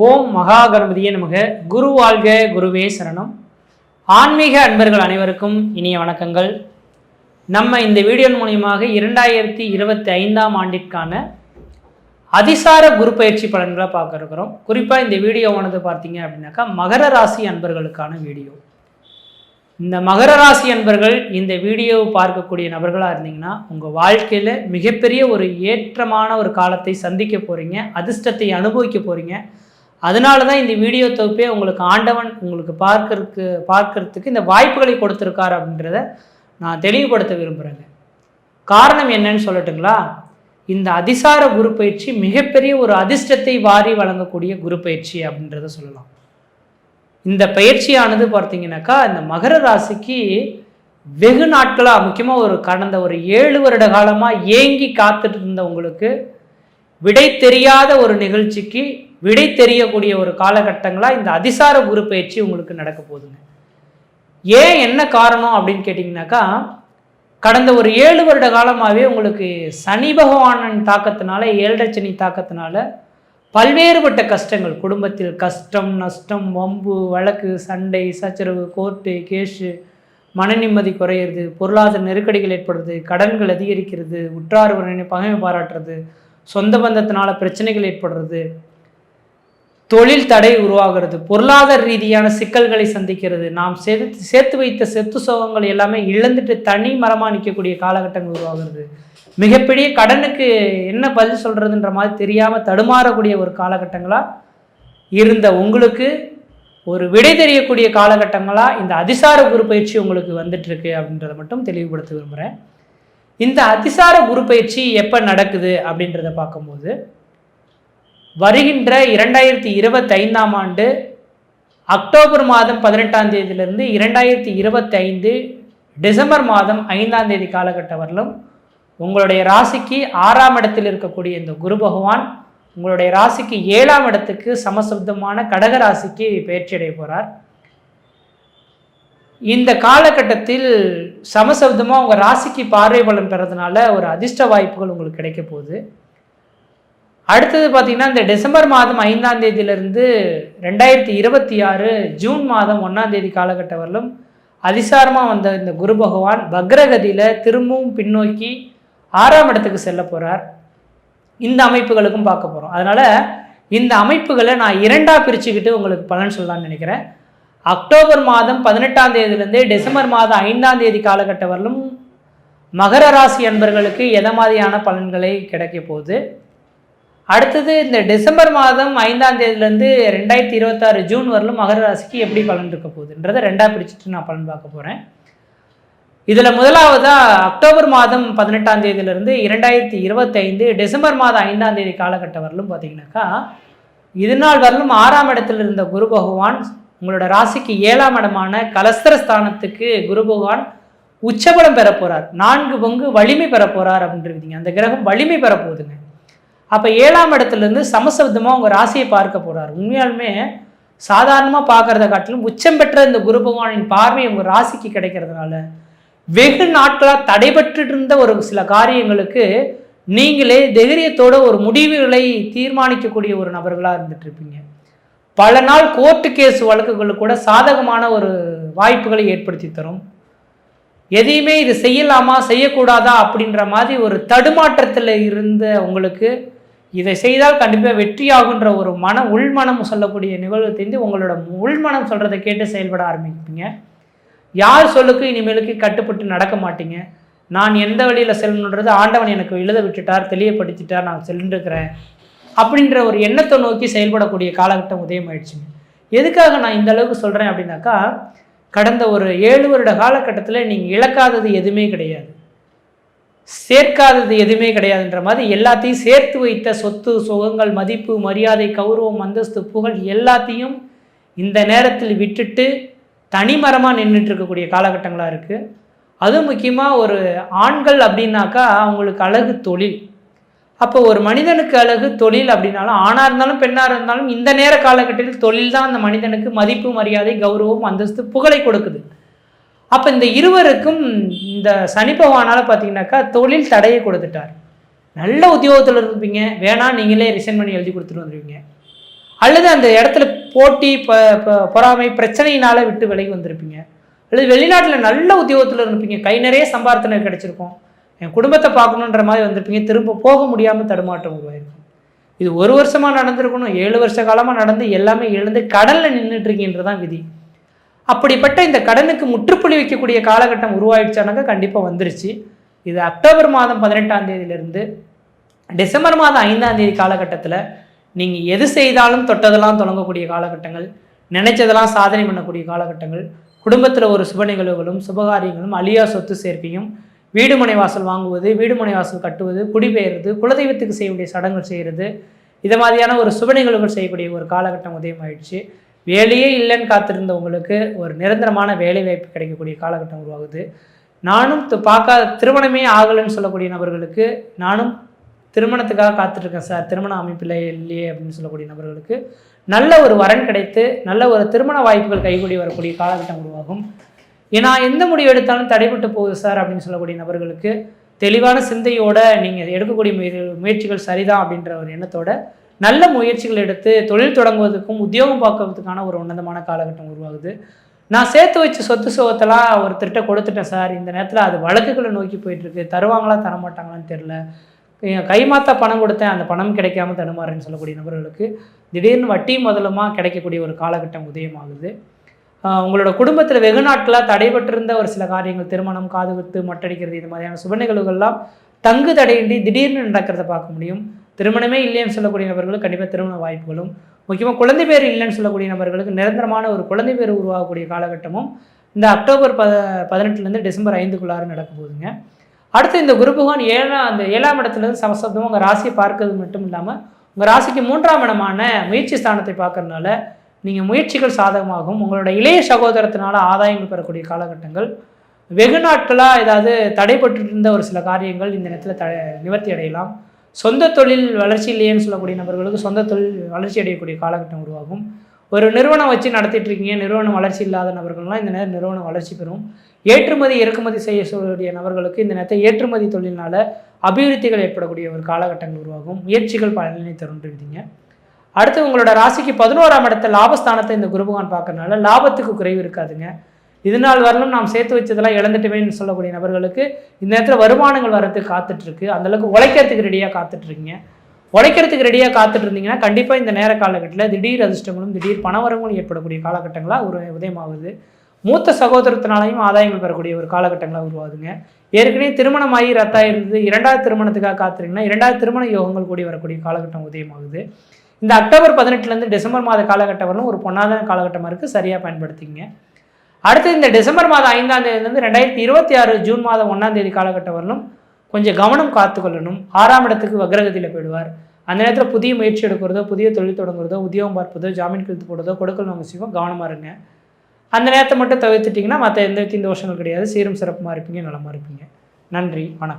ஓம் மகா கணபதியே நமக. குரு வாழ்க குருவே சரணம். ஆன்மீக அன்பர்கள் அனைவருக்கும் இனிய வணக்கங்கள். நம்ம இந்த வீடியோ மூலியமாக இரண்டாயிரத்தி இருபத்தி ஐந்தாம் ஆண்டிற்கான அதிசார குரு பயிற்சி பலன்களை பார்க்க இருக்கிறோம். குறிப்பாக இந்த வீடியோவானது பார்த்தீங்க அப்படின்னாக்கா மகர ராசி அன்பர்களுக்கான வீடியோ. இந்த மகர ராசி அன்பர்கள் இந்த வீடியோவை பார்க்கக்கூடிய நபர்களாக இருந்தீங்கன்னா உங்கள் வாழ்க்கையில் மிகப்பெரிய ஒரு ஏற்றமான ஒரு காலத்தை சந்திக்க போகிறீங்க அதிர்ஷ்டத்தை அனுபவிக்க போகிறீங்க அதனால தான் இந்த வீடியோ தொகுப்பே உங்களுக்கு ஆண்டவன் உங்களுக்கு பார்க்கறதுக்கு பார்க்கறதுக்கு இந்த வாய்ப்புகளை கொடுத்துருக்காரு அப்படின்றத நான் தெளிவுபடுத்த விரும்புகிறேங்க காரணம் என்னன்னு சொல்லட்டுங்களா? இந்த அதிசார குரு பயிற்சி மிகப்பெரிய ஒரு அதிர்ஷ்டத்தை வாரி வழங்கக்கூடிய குரு பயிற்சி அப்படின்றத சொல்லலாம். இந்த பயிற்சியானது பார்த்தீங்கன்னாக்கா இந்த மகர ராசிக்கு வெகு நாட்களாக முக்கியமாக ஒரு கடந்த ஒரு ஏழு வருட காலமாக ஏங்கி காத்துட்டு இருந்த உங்களுக்கு விடை தெரியாத ஒரு நிகழ்ச்சிக்கு விடை தெரியக்கூடிய ஒரு காலகட்டங்களாக இந்த அதிசார குரு பயிற்சி உங்களுக்கு நடக்க போகுதுங்க. ஏன் என்ன காரணம் அப்படின்னு கேட்டிங்கனாக்கா கடந்த ஒரு ஏழு வருட காலமாகவே உங்களுக்கு சனி பகவானன் தாக்கத்தினால ஏழரை தாக்கத்தினால பல்வேறுபட்ட கஷ்டங்கள் குடும்பத்தில் கஷ்டம் நஷ்டம் வம்பு வழக்கு சண்டை சச்சரவு கோர்ட்டு கேஷு மன நிம்மதி குறையிறது பொருளாதார நெருக்கடிகள் ஏற்படுறது கடன்கள் அதிகரிக்கிறது உற்றார் உறவினை பகைமை பாராட்டுறது சொந்த பந்தத்தினால பிரச்சனைகள் ஏற்படுறது தொழில் தடை உருவாகிறது. பொருளாதார ரீதியான சிக்கல்களை சந்திக்கிறது. நாம் சேர்த்து சேர்த்து வைத்த செத்து சோகங்கள் எல்லாமே இழந்துட்டு தனி மரமாக நிற்கக்கூடிய காலகட்டங்கள் உருவாகிறது. மிகப்பெரிய கடனுக்கு என்ன பதில் சொல்கிறதுன்ற மாதிரி தெரியாமல் தடுமாறக்கூடிய ஒரு காலகட்டங்களாக இருந்த உங்களுக்கு ஒரு விடை தெரியக்கூடிய காலகட்டங்களாக இந்த அதிசார குரு பயிற்சி உங்களுக்கு வந்துட்டுருக்கு அப்படின்றத மட்டும் தெளிவுபடுத்த விரும்புகிறேன் இந்த அதிசார குரு பயிற்சி எப்போ நடக்குது அப்படின்றத பார்க்கும்போது வருகின்ற இரண்டாயிரத்தி இருபத்தைந்தாம் ஆண்டு அக்டோபர் மாதம் பதினெட்டாம் தேதியிலிருந்து இரண்டாயிரத்தி இருபத்தைந்து டிசம்பர் மாதம் ஐந்தாம் தேதி காலகட்டம் வரலும் உங்களுடைய ராசிக்கு ஆறாம் இடத்தில் இருக்கக்கூடிய இந்த குரு பகவான் உங்களுடைய ராசிக்கு ஏழாம் இடத்துக்கு சமசப்தமான கடக ராசிக்கு பயிற்சியடைய போகிறார் இந்த காலகட்டத்தில் சமசப்தமாக உங்கள் ராசிக்கு பார்வை பலன் பெறதுனால ஒரு அதிர்ஷ்ட வாய்ப்புகள் உங்களுக்கு கிடைக்க போகுது. அடுத்தது பார்த்தீங்கன்னா இந்த டிசம்பர் மாதம் ஐந்தாம் தேதியிலிருந்து ரெண்டாயிரத்தி இருபத்தி ஆறு ஜூன் மாதம் ஒன்றாம் தேதி காலகட்டம் வரலும் அதிசாரமாக வந்த இந்த குரு பகவான் பக்ரகதியில் திரும்பவும் பின்னோக்கி ஆறாம் இடத்துக்கு செல்ல போகிறார் இந்த அமைப்புகளுக்கும் பார்க்க போகிறோம் அதனால் இந்த அமைப்புகளை நான் இரண்டாக பிரிச்சுக்கிட்டு உங்களுக்கு பலன் சொல்லலாம்னு நினைக்கிறேன். அக்டோபர் மாதம் பதினெட்டாம் தேதியிலேருந்து டிசம்பர் மாதம் ஐந்தாம் தேதி காலகட்டம் வரலும் மகர ராசி அன்பர்களுக்கு எதை மாதிரியான பலன்களை கிடைக்க போகுது? அடுத்தது இந்த டிசம்பர் மாதம் ஐந்தாம் தேதியிலேருந்து ரெண்டாயிரத்தி இருபத்தாறு ஜூன் வரலும் மகர ராசிக்கு எப்படி பலன் இருக்க போகுதுன்றதை ரெண்டாக பிரிச்சுட்டு நான் பலன் பார்க்க போகிறேன் இதில் முதலாவதாக அக்டோபர் மாதம் பதினெட்டாம் தேதியிலிருந்து இரண்டாயிரத்தி இருபத்தைந்து டிசம்பர் மாதம் ஐந்தாம் தேதி காலகட்டம் வரலும் பார்த்தீங்கன்னாக்கா இது நாள் வரலும் ஆறாம் இடத்தில் இருந்த குரு பகவான் உங்களோட ராசிக்கு ஏழாம் இடமான கலஸ்தர ஸ்தானத்துக்கு குரு பகவான் உச்சபலம் பெற போகிறார் நான்கு பங்கு வலிமை பெற போகிறார் அப்படின்றீங்க அந்த கிரகம் வலிமை பெற போகுதுங்க. அப்போ ஏழாம் இடத்துலேருந்து சமசப்தமாக உங்கள் ராசியை பார்க்க போகிறார் உண்மையாலுமே சாதாரணமாக பார்க்குறத காட்டிலும் உச்சம் பெற்ற இந்த குரு பகவானின் பார்வை உங்கள் ராசிக்கு கிடைக்கிறதுனால வெகு நாட்களாக தடைபட்டு இருந்த ஒரு சில காரியங்களுக்கு நீங்களே தைரியத்தோட ஒரு முடிவுகளை தீர்மானிக்கக்கூடிய ஒரு நபர்களாக இருந்துட்டு இருப்பீங்க பல நாள் கோர்ட்டு கேஸ் வழக்குகளுக்கு கூட சாதகமான ஒரு வாய்ப்புகளை ஏற்படுத்தி தரும். எதையுமே இது செய்யலாமா செய்யக்கூடாதா அப்படின்ற மாதிரி ஒரு தடுமாற்றத்தில் இருந்த உங்களுக்கு இதை செய்தால் கண்டிப்பாக வெற்றியாகுன்ற ஒரு மன உள்மனம் சொல்லக்கூடிய நிகழ்வு தெரிந்து உங்களோட உள்மனம் சொல்கிறத கேட்டு செயல்பட ஆரம்பிப்பீங்க. யார் சொல்லுக்கு இனிமேலுக்கு கட்டுப்பட்டு நடக்க மாட்டீங்க. நான் எந்த வழியில் செல்லணுன்றது ஆண்டவன் எனக்கு எழுத விட்டுட்டார் தெளிவுபடுத்திட்டார் நான் செல்லுருக்கிறேன் அப்படின்ற ஒரு எண்ணத்தை நோக்கி செயல்படக்கூடிய காலகட்டம் உதயமாயிடுச்சுங்க எதுக்காக நான் இந்த அளவுக்கு சொல்கிறேன் அப்படின்னாக்கா கடந்த ஒரு ஏழு வருட காலகட்டத்தில் நீங்கள் இழக்காதது எதுவுமே கிடையாது. சேர்க்காதது எதுவுமே கிடையாதுன்ற மாதிரி எல்லாத்தையும் சேர்த்து வைத்த சொத்து சுகங்கள் மதிப்பு மரியாதை கௌரவம் அந்தஸ்து புகழ் எல்லாத்தையும் இந்த நேரத்தில் விட்டுட்டு தனிமரமாக நின்றுட்டு இருக்கக்கூடிய காலகட்டங்களாக இருக்குது அதுவும் முக்கியமாக ஒரு ஆண்கள் அப்படின்னாக்கா அவங்களுக்கு அழகு தொழில். அப்போ ஒரு மனிதனுக்கு அழகு தொழில் அப்படின்னாலும் ஆணாக இருந்தாலும் பெண்ணாக இருந்தாலும் இந்த நேர காலகட்டத்தில் தொழில் தான் அந்த மனிதனுக்கு மதிப்பு மரியாதை கௌரவம் அந்தஸ்து புகழை கொடுக்குது. அப்போ இந்த இருவருக்கும் இந்த சனி பகவானால் பார்த்தீங்கன்னாக்கா தொழில் தடையை கொடுத்துட்டார். நல்ல உத்தியோகத்தில் இருப்பீங்க. வேணாம் நீங்களே ரிசைன் பண்ணி எழுதி கொடுத்துட்டு வந்துடுவீங்க அல்லது அந்த இடத்துல போட்டி ப ப- பொறாமை பிரச்சனையினால் விட்டு விலகி வந்திருப்பீங்க. அல்லது வெளிநாட்டில் நல்ல உத்தியோகத்தில் இருப்பீங்க. கை நிறைய சம்பார்த்தனை கிடச்சிருக்கும். என் குடும்பத்தை பார்க்கணுன்ற மாதிரி வந்திருப்பீங்க. திரும்ப போக முடியாமல் தடுமாற்றம் உருவாயிருக்கும் இது ஒரு வருஷமாக நடந்திருக்கணும். ஏழு வருஷ காலமாக நடந்து எல்லாமே எழுந்து கடலில் நின்றுட்டு இருக்கின்றதான் விதி. அப்படிப்பட்ட இந்த கடனுக்கு முற்றுப்புள்ளி வைக்கக்கூடிய காலகட்டம் உருவாயிடுச்சானாக்கா கண்டிப்பாக வந்துருச்சு. இது அக்டோபர் மாதம் பதினெட்டாம் தேதியிலிருந்து டிசம்பர் மாதம் ஐந்தாம் தேதி காலகட்டத்தில் நீங்கள் எது செய்தாலும் தொட்டதெல்லாம் தொடங்கக்கூடிய காலகட்டங்கள் நினைச்சதெல்லாம் சாதனை பண்ணக்கூடிய காலகட்டங்கள் குடும்பத்தில் ஒரு சுப நிகழ்வுகளும் சுபகாரியங்களும் அழியா சொத்து சேர்க்கையும் வீடு மனை வாசல் வாங்குவது வீடு மனை வாசல் கட்டுவது குடிபெயர்வது குலதெய்வத்துக்கு செய்யக்கூடிய சடங்குகள் செய்கிறது இதை மாதிரியான ஒரு சுப நிகழ்வுகள் செய்யக்கூடிய ஒரு காலகட்டம் உதயமாயிடுச்சு. வேலையே இல்லைன்னு காத்திருந்தவங்களுக்கு ஒரு நிரந்தரமான வேலை வாய்ப்பு கிடைக்கக்கூடிய காலகட்டம் உருவாகுது. நானும் து- பார்க்காத திருமணமே ஆகலைன்னு சொல்லக்கூடிய நபர்களுக்கு நானும் திருமணத்துக்காக காத்துட்ருக்கேன் சார். திருமண அமைப்பில் இல்லையே அப்படின்னு சொல்லக்கூடிய நபர்களுக்கு நல்ல ஒரு வரன் கிடைத்து நல்ல ஒரு திருமண வாய்ப்புகள் கைகூடி வரக்கூடிய காலகட்டம் உருவாகும். ஏன்னா எந்த முடிவு எடுத்தாலும் தடைபட்டு போகுது சார் அப்படின்னு சொல்லக்கூடிய நபர்களுக்கு தெளிவான சிந்தையோட நீங்கள் எடுக்கக்கூடிய முயற்சிகள் சரிதான் அப்படின்ற ஒரு எண்ணத்தோட நல்ல முயற்சிகள் எடுத்து தொழில் தொடங்குவதற்கும் உத்தியோகம் பார்க்கறதுக்கான ஒரு உன்னதமான காலகட்டம் உருவாகுது. நான் சேர்த்து வச்ச சொத்து சுகத்தெல்லாம் ஒருத்தர்கிட்ட கொடுத்துட்டேன் சார். இந்த நேரத்தில் அது வழக்குகளை நோக்கி போயிட்டுருக்கு. தருவாங்களா தரமாட்டாங்களான்னு தெரில கைமாத்தா பணம் கொடுத்தேன். அந்த பணம் கிடைக்காம தடுமாறுன்னு சொல்லக்கூடிய நபர்களுக்கு திடீர்னு வட்டி முதலமாக கிடைக்கக்கூடிய ஒரு காலகட்டம் உதயமாகுது. உங்களோட குடும்பத்தில் வெகு நாட்களாக தடைபட்டிருந்த ஒரு சில காரியங்கள் திருமணம் காது குத்து மொட்டடிக்கிறது இது மாதிரியான சுப நிகழ்வுகள்லாம் தங்கு தடையின்றி திடீர்னு நடக்கிறத பார்க்க முடியும். திருமணமே இல்லைன்னு சொல்லக்கூடிய நபர்களுக்கு கண்டிப்பாக திருமண வாய்ப்புகளும் முக்கியமாக குழந்தை பேர் இல்லைன்னு சொல்லக்கூடிய நபர்களுக்கு நிரந்தரமான ஒரு குழந்தை பேர் உருவாகக்கூடிய காலகட்டமும் இந்த அக்டோபர் பத பதினெட்டுலேருந்து டிசம்பர் ஐந்துக்குள்ளார நடக்க போகுதுங்க. அடுத்து இந்த குரு பகவான் ஏழாம் அந்த ஏழாம் இடத்துலேருந்து சமசப்தம் உங்கள் ராசியை பார்க்கறது மட்டும் இல்லாமல் உங்கள் ராசிக்கு மூன்றாம் இடமான முயற்சி ஸ்தானத்தை பார்க்கறதுனால நீங்கள் முயற்சிகள் சாதகமாகும். உங்களோட இளைய சகோதரத்தினால ஆதாயங்கள் பெறக்கூடிய காலகட்டங்கள். வெகு நாட்களாக ஏதாவது தடைபட்டு இருந்த ஒரு சில காரியங்கள் இந்த நேரத்தில் த நிவர்த்தி அடையலாம். சொந்த தொழில் வளர்ச்சி இல்லையேன்னு சொல்லக்கூடிய நபர்களுக்கு சொந்த தொழில் வளர்ச்சி அடையக்கூடிய காலகட்டம் உருவாகும். ஒரு நிறுவனம் வச்சு நடத்திட்டு இருக்கீங்க நிறுவனம் வளர்ச்சி இல்லாத நபர்கள்லாம் இந்த நேரம் நிறுவனம் வளர்ச்சி பெறும். ஏற்றுமதி இறக்குமதி செய்ய சொல்லக்கூடிய நபர்களுக்கு இந்த நேரத்தை ஏற்றுமதி தொழிலினால் அபிவிருத்திகள் ஏற்படக்கூடிய ஒரு காலகட்டங்கள் உருவாகும். முயற்சிகள் பலனை தருன்றிருந்தீங்க அடுத்து உங்களோட ராசிக்கு பதினோராம் இடத்த லாபஸ்தானத்தை இந்த குருபகான் பார்க்கறனால லாபத்துக்கு குறைவு இருக்காதுங்க. இது நாள் வரலும் நாம் சேர்த்து வச்சதெல்லாம் இழந்துட்டுமேன்னு சொல்லக்கூடிய நபர்களுக்கு இந்த நேரத்தில் வருமானங்கள் வரத்துக்கு காத்துட்ருக்கு. அந்தளவுக்கு உழைக்கிறதுக்கு ரெடியாக காத்துட்ருக்கீங்க. உழைக்கிறதுக்கு ரெடியாக காத்துட்டு இருந்தீங்கன்னா கண்டிப்பாக இந்த நேர காலகட்டத்தில் திடீர் அதிர்ஷ்டங்களும் திடீர் பணவரங்களும் ஏற்படக்கூடிய காலகட்டங்களாக ஒரு உதயமாகுது மூத்த சகோதரத்தினாலையும் ஆதாயங்கள் பெறக்கூடிய ஒரு காலகட்டங்களாக உருவாகுதுங்க. ஏற்கனவே திருமணமாகி ரத்தா இருந்தது இரண்டாவது திருமணத்துக்காக காத்திருங்கன்னா இரண்டாவது திருமண யோகங்கள் கூடி வரக்கூடிய காலகட்டம் உதயமாகுது. இந்த அக்டோபர் பதினெட்டுலேருந்து டிசம்பர் மாத காலகட்டம் வரலும் ஒரு பொன்னாதான காலகட்டமாக இருக்குது சரியாக பயன்படுத்திங்க அடுத்து இந்த டிசம்பர் மாதம் ஐந்தாம் தேதியிலிருந்து ரெண்டாயிரத்தி இருபத்தி ஆறு ஜூன் மாதம் ஒன்றாம் தேதி காலகட்டம் வரலும் கொஞ்சம் கவனம் காத்துக்கொள்ளணும். ஆறாம் இடத்துக்கு வக்ரகத்தில் போயிடுவார். அந்த நேரத்தில் புதிய முயற்சி எடுக்கிறதோ புதிய தொழில் தொடங்குறதோ உத்தியோகம் பார்ப்பதோ ஜாமீன் கழுத்து போடுறதோ கொடுக்கல் வாங்க செய்வோம் கவனமாக இருங்க. அந்த நேரத்தை மட்டும் தவிர்த்துட்டிங்கன்னா மற்ற எந்த தீந்த தோஷங்கள் கிடையாது. சீரும் சிறப்புமாக இருப்பீங்க நலமாக இருப்பீங்க. நன்றி வணக்கம்.